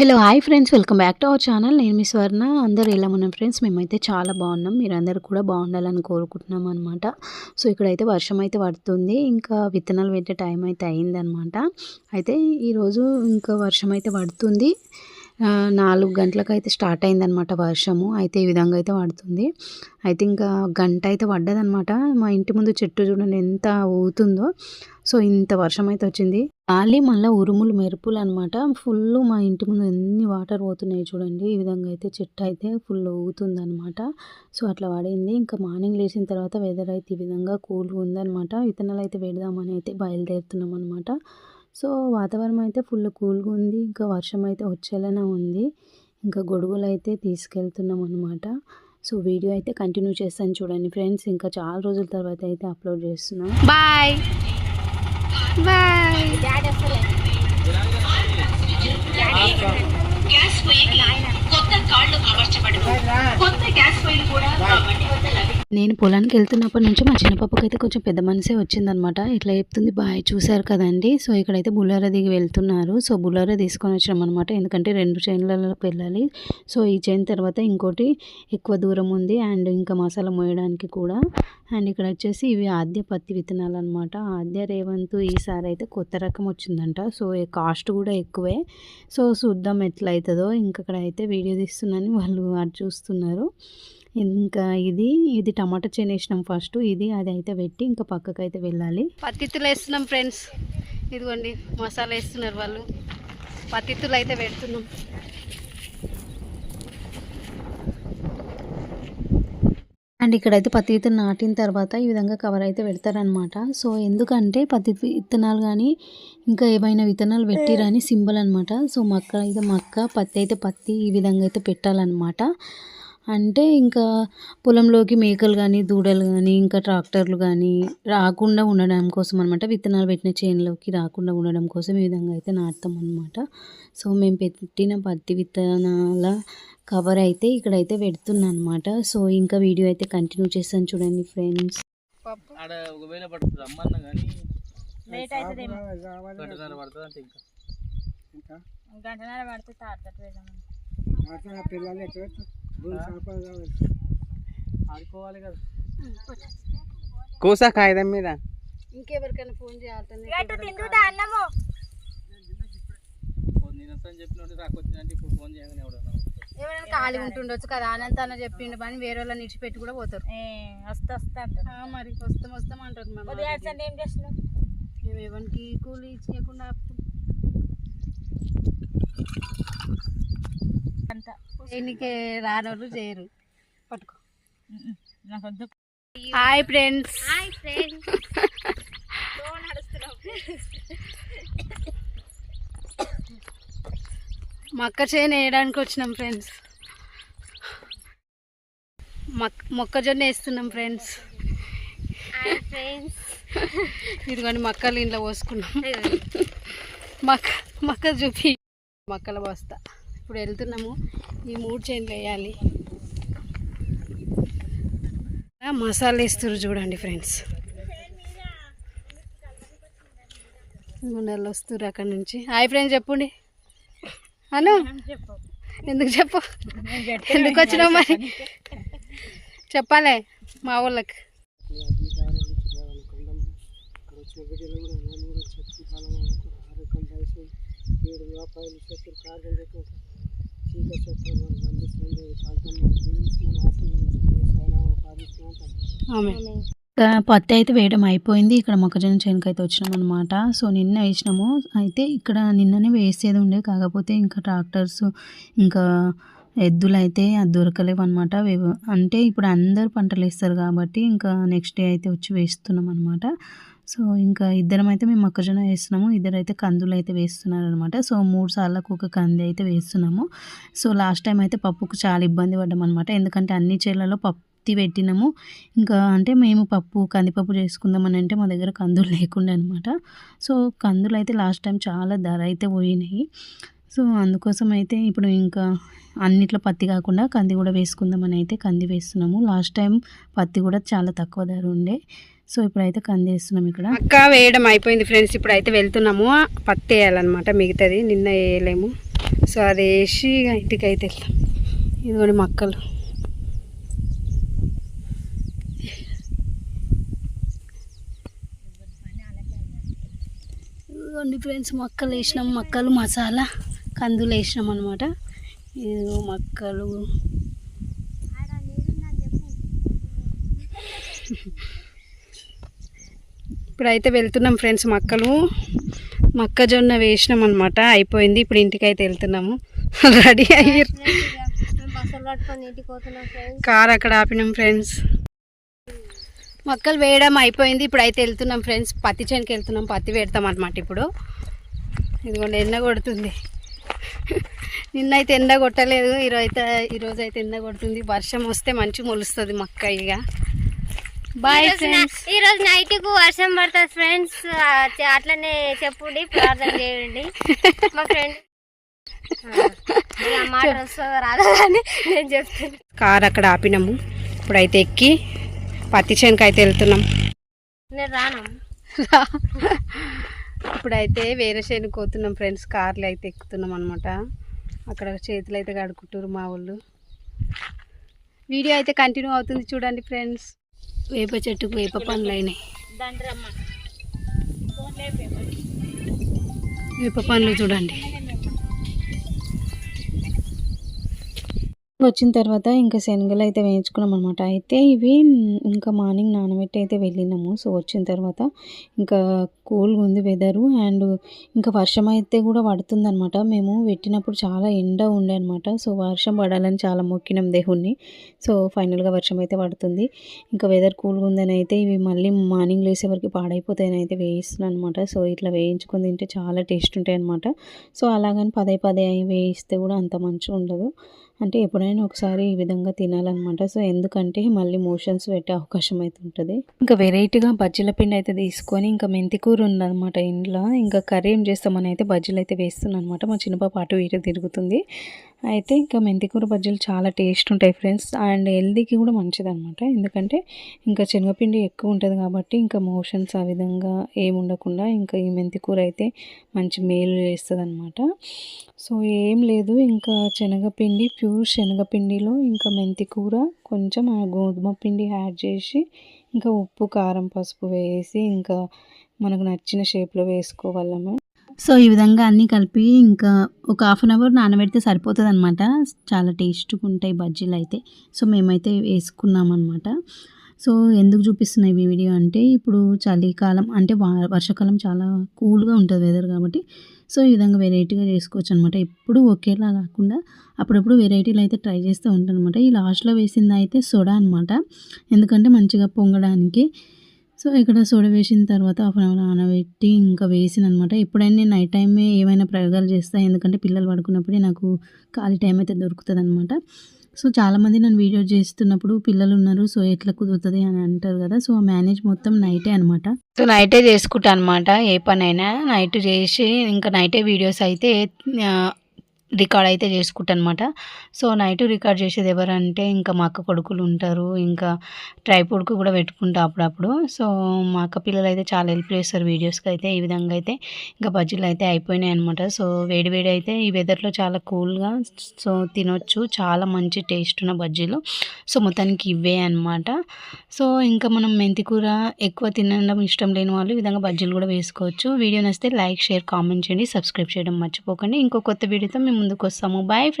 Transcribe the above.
Hello hi friends welcome back to our channel నేను మీ స్వర్ణ. అందరూ ఎలా ఉన్నాం ఫ్రెండ్స్ మేమైతే చాలా బాగున్నాం. మీరందరూ కూడా బాగుండాలని కోరుకుంటున్నాం అనమాట సో ఇక్కడైతే వర్షం అయితే పడుతుంది. ఇంకా విత్తనాలు పెట్టే టైం అయితే అయిందనమాట అయితే ఈరోజు ఇంకా వర్షం అయితే పడుతుంది. నాలుగు గంటలకు అయితే స్టార్ట్ అయిందనమాట వర్షము. అయితే ఈ విధంగా అయితే పడుతుంది. అయితే ఇంకా గంట అయితే పడ్డదనమాట మా ఇంటి ముందు చెట్టు చూడండి ఎంత ఊగుతుందో సో ఇంత వర్షం అయితే వచ్చింది. గాలి మళ్ళీ ఉరుములు మెరుపులు అనమాట ఫుల్ మా ఇంటి ముందు ఎన్ని వాటర్ పోతున్నాయి చూడండి. ఈ విధంగా అయితే చెట్టు అయితే ఫుల్ ఊగుతుంది అనమాట సో అట్లా పడింది. ఇంకా మార్నింగ్ లేచిన తర్వాత వెదర్ అయితే ఈ విధంగా కూల్గా ఉందన్నమాట. విత్తనాలు అయితే పెడదామని అయితే బయలుదేరుతున్నాం అనమాట సో వాతావరణం అయితే ఫుల్ కూల్గా ఉంది. ఇంకా వర్షం అయితే వచ్చేలానే ఉంది. ఇంకా గొడుగులు అయితే తీసుకెళ్తున్నాం అనమాట సో వీడియో అయితే కంటిన్యూ చేస్తాను చూడండి ఫ్రెండ్స్. ఇంకా చాలా రోజుల తర్వాత అయితే అప్లోడ్ చేస్తున్నాం. బాయ్. బాయ్. నేను పొలానికి వెళ్తున్నప్పటి నుంచి మా చిన్నపాపకి అయితే కొంచెం పెద్ద మనసే వచ్చిందనమాట. ఇట్లా చెప్తుంది బాయ్ చూశారు కదండి. సో ఇక్కడైతే బుల్లారా దిగి వెళ్తున్నారు. సో బుల్లారా తీసుకొని వచ్చినాం అనమాట ఎందుకంటే రెండు చైన్లలోకి వెళ్ళాలి. సో ఈ చైన్ తర్వాత ఇంకోటి ఎక్కువ దూరం ఉంది. అండ్ ఇంకా మసాలా మోయడానికి కూడా. అండ్ ఇక్కడ వచ్చేసి ఇవి ఆద్య పత్తి విత్తనాలు అనమాట ఆద్య రేవంత్ ఈసారి అయితే కొత్త రకం వచ్చిందంట. సో కాస్ట్ కూడా ఎక్కువే. సో చూద్దాం ఎట్లా అవుతుందో ఇంకా అయితే వీడియో తీస్తున్నాను వాళ్ళు అది చూస్తున్నారు. ఇంకా ఇది ఇది టమాటా చేను వేసినాం ఫస్ట్. ఇది అది అయితే పెట్టి ఇంకా పక్కకు అయితే వెళ్ళాలి పత్తిత్తులు వేస్తున్నాం ఫ్రెండ్స్. ఇదిగోండి మసాలా వేస్తున్నారు వాళ్ళు. పత్తిత్తులు అయితే పెడుతున్నాం. అండ్ ఇక్కడైతే పత్తి విత్తనం నాటిన తర్వాత ఈ విధంగా కవర్ అయితే పెడతారనమాట సో ఎందుకంటే పత్తి విత్తనాలు కానీ ఇంకా ఏమైనా విత్తనాలు పెట్టిరని సింబల్ అనమాట సో మక్క అయితే మక్క పత్తి అయితే పత్తి ఈ విధంగా అయితే పెట్టాలన్నమాట. అంటే ఇంకా పొలంలోకి మేకలు కానీ దూడలు కానీ ఇంకా ట్రాక్టర్లు కానీ రాకుండా ఉండడం కోసం అనమాట విత్తనాలు పెట్టిన చేనులోకి రాకుండా ఉండడం కోసం ఈ విధంగా అయితే నాటుతాం అనమాట సో మేము పెట్టిన పత్తి విత్తనాల కవర్ అయితే ఇక్కడైతే పెడుతున్నా అనమాట సో ఇంకా వీడియో అయితే కంటిన్యూ చేస్తాను చూడండి ఫ్రెండ్స్. గంటన్నర పడుతుంది అంటే ఇంకా. గంటన్నర పడితే తాడతట్టు వేద్దామని. ఆడుకోవాలి కదా. కూసా కాగితం మీద? ఇంకెవరికైనా ఫోన్ చేయాలి ఎవరైనా ఖాళీ ఉంటుండొచ్చు కదా అనంత అన్న చెప్పిండు పని వేరే వాళ్ళని ఇడిచిపెట్టి కూడా పోతారు. ఏ వస్తా వస్తా అంటారు. మరి వస్తాం వస్తాం అంటారు అడిచండి ఏం చేస్తున్నావు? మేము ఎవరికి కూలి ఇచ్చేయకుండా ఎన్నికే రానోళ్ళు చేయరు. పట్టుకో. నాకు హాయ్ ఫ్రెండ్స్. హాయ్ ఫ్రెండ్ నడుస్తున్నావు. మొక్క చేను వేయడానికి వచ్చినాం ఫ్రెండ్స్. మొక్క మొక్కజొన్న వేస్తున్నాం ఫ్రెండ్స్. Hi friends. ఇదిగోండి మొక్కలు ఇంట్లో పోసుకున్నాం. మక్క మక్క చూపి. మొక్కల బస్తా ఇప్పుడు వెళ్తున్నాము. ఈ మూడు చైన్లు వేయాలి. మసాలా వేస్తారు చూడండి ఫ్రెండ్స్. గుండెలు వస్తారు అక్కడ నుంచి. హాయ్ ఫ్రెండ్స్ చెప్పండి. అను. ఎందుకు చెప్పు? ఎందుకు వచ్చినావు మరి? చెప్పాలి మా వాళ్ళకి. ఆమె పత్తి అయితే వేయడం అయిపోయింది. ఇక్కడ మొక్కజొన్న చేనుకు అయితే వచ్చినాం అనమాట సో నిన్న వేసినాము. అయితే ఇక్కడ నిన్ననే వేసేది ఉండే. కాకపోతే ఇంకా ట్రాక్టర్స్ ఇంకా ఎద్దులు అయితే అది దొరకలేవు అనమాట అంటే ఇప్పుడు అందరు పంటలు వేస్తారు కాబట్టి ఇంకా నెక్స్ట్ డే అయితే వచ్చి వేస్తున్నాం అనమాట సో ఇంకా ఇద్దరం అయితే మేము మొక్కజొన్న వేస్తున్నాము. ఇద్దరు అయితే కందులు అయితే వేస్తున్నారు అనమాట సో మూడు సార్లకు ఒక కంది అయితే వేస్తున్నాము. సో లాస్ట్ టైం అయితే పప్పుకు చాలా ఇబ్బంది పడ్డాం అనమాట ఎందుకంటే అన్ని చేళ్ళలో పత్తి పెట్టినాము. ఇంకా అంటే మేము పప్పు కందిపప్పు చేసుకుందామని అంటే మా దగ్గర కందులు లేకుండా అనమాట. సో కందులు అయితే లాస్ట్ టైం చాలా ధర అయితే పోయినాయి. సో అందుకోసం అయితే ఇప్పుడు ఇంకా అన్నిట్లో పత్తి కాకుండా కంది కూడా వేసుకుందామని అయితే కంది వేస్తున్నాము. లాస్ట్ టైం పత్తి కూడా చాలా తక్కువ ధర ఉండే. సో ఇప్పుడైతే కంది వేస్తున్నాం ఇక్కడ. అక్క వేయడం అయిపోయింది ఫ్రెండ్స్. ఇప్పుడు అయితే వెళ్తున్నాము. పత్తి వేయాలన్నమాట మిగతాది. నిన్న వేయలేము. సో అది వేసి ఇక ఇంటికి అయితే వెళ్తాం. ఇదిగోండి మక్కలు. ఇదిగోండి ఫ్రెండ్స్ మక్కలు వేసినాం. మక్కలు మసాలా కందులు వేసినాం అనమాట ఇదిగో మక్కలు. ఇప్పుడైతే వెళ్తున్నాం ఫ్రెండ్స్ మక్కలు. మొక్కజొన్న వేసినాం అనమాట అయిపోయింది. ఇప్పుడు ఇంటికి అయితే వెళ్తున్నాము. రెడీ అయ్యారు కార్ అక్కడ ఆపినాం ఫ్రెండ్స్. మొక్కలు వేయడం అయిపోయింది. ఇప్పుడు అయితే వెళ్తున్నాం ఫ్రెండ్స్. పత్తి చేనుకి వెళ్తున్నాం. పత్తి పెడతాం అనమాట ఇప్పుడు. ఇదిగోండి ఎండ కొడుతుంది. నిన్నైతే ఎండ కొట్టలేదు. ఈరోజు అయితే ఈరోజు అయితే ఎండ కొడుతుంది. వర్షం వస్తే మంచి మొలుస్తుంది మొక్క ఇక. బాయ్ ఫ్రెండ్స్ ఈ రోజు నైట్కు వర్షం పడుతుంది ఫ్రెండ్స్ అట్లనే చెప్పుండి ప్రార్థన చేయండి. మా ఫ్రెండ్ మాట వస్తుందో రాదా అని నేను చెప్తాను కార్ అక్కడ ఆపినాము. ఇప్పుడైతే ఎక్కి పత్తి చేనుకి అయితే వెళ్తున్నాం. నేను రాను. ఇప్పుడైతే వేరే చేనుకి పోతున్నాం ఫ్రెండ్స్ కార్లు అయితే ఎక్కుతున్నాం అనమాట అక్కడ చేతులు అయితే కడుక్కుంటారు మా వాళ్ళు. వీడియో అయితే కంటిన్యూ అవుతుంది చూడండి ఫ్రెండ్స్ వేప చెట్టుకు వేప పండ్లు అయినాయి. వేప పండ్లు చూడండి. వచ్చిన తర్వాత ఇంకా శనగలు అయితే వేయించుకున్నాం అనమాట అయితే ఇవి ఇంకా మార్నింగ్ నానబెట్టి అయితే వెళ్ళినాము. సో వచ్చిన తర్వాత ఇంకా కూల్గా ఉంది వెదరు అండ్ ఇంకా వర్షం అయితే కూడా పడుతుందనమాట మేము పెట్టినప్పుడు చాలా ఎండ ఉండే అనమాట సో వర్షం పడాలని చాలా మొక్కినాం దేవుణ్ణి. సో ఫైనల్గా వర్షం అయితే పడుతుంది. ఇంకా వెదర్ కూల్గా ఉందని అయితే ఇవి మళ్ళీ మార్నింగ్ లేసే వరకు పాడైపోతాయని అయితే వేయిస్తున్నాను అనమాట సో ఇట్లా వేయించుకుని తింటే చాలా టేస్ట్ ఉంటాయి అనమాట సో అలాగని పదే పదే వేయిస్తే కూడా అంత మంచిగా ఉండదు. అంటే ఎప్పుడైనా ఒకసారి ఈ విధంగా తినాలన్నమాట. సో ఎందుకంటే మళ్ళీ మోషన్స్ పెట్టే అవకాశం అయితే ఉంటుంది. ఇంకా వెరైటీగా బజ్జీల పిండి అయితే తీసుకొని ఇంకా మెంతికూర ఉందన్నమాట ఇంట్లో. ఇంకా కర్రీ ఏం చేస్తామని అయితే బజ్జీలు అయితే వేస్తున్నాను అనమాట మా చిన్నపాప అటు ఇటు తిరుగుతుంది. అయితే ఇంకా మెంతికూర బజ్జీలు చాలా టేస్ట్ ఉంటాయి ఫ్రెండ్స్ అండ్ హెల్దీకి కూడా మంచిదన్నమాట. ఎందుకంటే ఇంకా శనగపిండి ఎక్కువ ఉంటుంది కాబట్టి ఇంకా మోషన్స్ ఆ విధంగా ఏమి ఉండకుండా ఇంకా ఈ మెంతికూర అయితే మంచి మేలు చేస్తుంది అనమాట సో ఏం లేదు. ఇంకా శనగపిండి ప్యూర్ శనగపిండిలో ఇంకా మెంతికూర కొంచెం ఆ గోధుమ పిండి యాడ్ చేసి ఇంకా ఉప్పు కారం పసుపు వేసి ఇంకా మనకు నచ్చిన షేప్లో వేసుకోవాలము సో ఈ విధంగా అన్నీ కలిపి ఇంకా ఒక హాఫ్ అన్ అవర్ నానబెడితే సరిపోతుంది అనమాట చాలా టేస్ట్గా ఉంటాయి బజ్జీలు అయితే. సో మేమైతే వేసుకున్నాం అనమాట సో ఎందుకు చూపిస్తున్నాయి ఈ వీడియో అంటే ఇప్పుడు చలికాలం అంటే వర్షాకాలం చాలా కూల్గా ఉంటుంది వెదర్ కాబట్టి. సో ఈ విధంగా వెరైటీగా చేసుకోవచ్చు అనమాట ఎప్పుడు ఒకేలా కాకుండా అప్పుడప్పుడు వెరైటీలు అయితే ట్రై చేస్తూ ఉంటాను అనమాట ఈ లాస్ట్లో వేసింది అయితే సోడా అనమాట ఎందుకంటే మంచిగా పొంగడానికి సో ఇక్కడ సోడ వేసిన తర్వాత హాఫ్ అన్ అవర్ నానబెట్టి ఇంకా వేసిన అనమాట ఎప్పుడైనా నేను నైట్ టైమే ఏమైనా ప్రయోగాలు చేస్తాను ఎందుకంటే పిల్లలు పడుకున్నప్పుడే నాకు ఖాళీ టైం అయితే దొరుకుతుంది అనమాట సో చాలామంది నన్ను వీడియో చేస్తున్నప్పుడు పిల్లలు ఉన్నారు సో ఎట్లా కుదురుతుంది అని అంటారు కదా సో మేనేజ్ మొత్తం నైటే అనమాట. సో నైటే చేసుకుంటా అనమాట ఏ పనైనా నైట్ చేసి ఇంకా నైటే వీడియోస్ అయితే రికార్డ్ అయితే చేసుకుంటానమాట. సో నైట్ రికార్డ్ చేసేది ఎవరంటే ఇంకా మా అక్క కొడుకులు ఉంటారు. ఇంకా ట్రైపోడ్కు కూడా పెట్టుకుంటా అప్పుడప్పుడు. సో మా అక్క పిల్లలు అయితే చాలా హెల్ప్ చేస్తారు వీడియోస్కి అయితే. ఈ విధంగా అయితే ఇంకా బజ్జీలు అయితే అయిపోయినాయి అనమాట సో వేడి వేడి అయితే ఈ వెదర్లో చాలా కూల్గా సో తినొచ్చు. చాలా మంచి టేస్ట్ ఉన్న బజ్జీలు. సో మొత్తానికి ఇవే అనమాట సో ఇంకా మనం మెంతికూర ఎక్కువ తినడం ఇష్టం లేని వాళ్ళు ఈ విధంగా బజ్జీలు కూడా వేసుకోవచ్చు. వీడియో నచ్చితే లైక్ షేర్ కామెంట్ చేయండి. సబ్స్క్రైబ్ చేయడం మర్చిపోకండి. ఇంకో కొత్త వీడియోతో మేము ముందుకు వస్తాము బాయ్ ఫ్రెండ్స్